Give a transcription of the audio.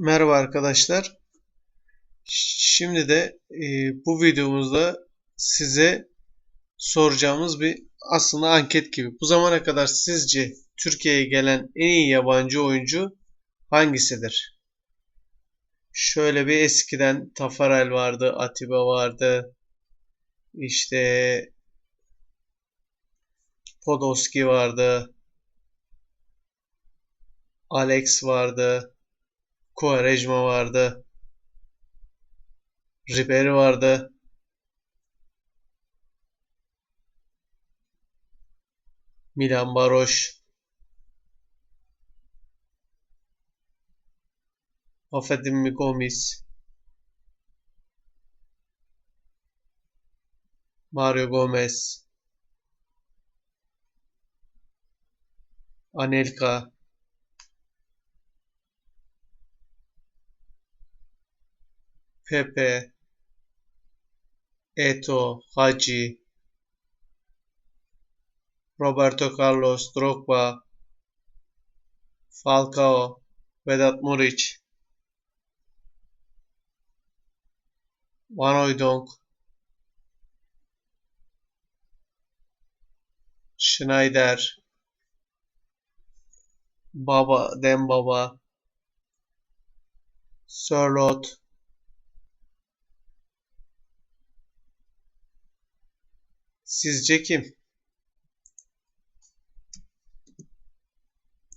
Merhaba arkadaşlar. Şimdi de e, bu videomuzda size soracağımız bir aslında anket gibi. Bu zamana kadar sizce Türkiye'ye gelen en iyi yabancı oyuncu hangisidir? Şöyle bir eskiden Tafarel vardı, Atiba vardı. İşte Podolski vardı. Alex vardı. Quaresma vardı. Ribery vardı. Milan Baroş. Affedin Gomis. Mario Gomez. Anelka. Pepe, Eto, Hagi, Roberto Carlos, Drogba, Falcao, Vedat Muric, Van Hooijdonk, Schneider, Baba, Dembaba, Sörloth, Sizce kim?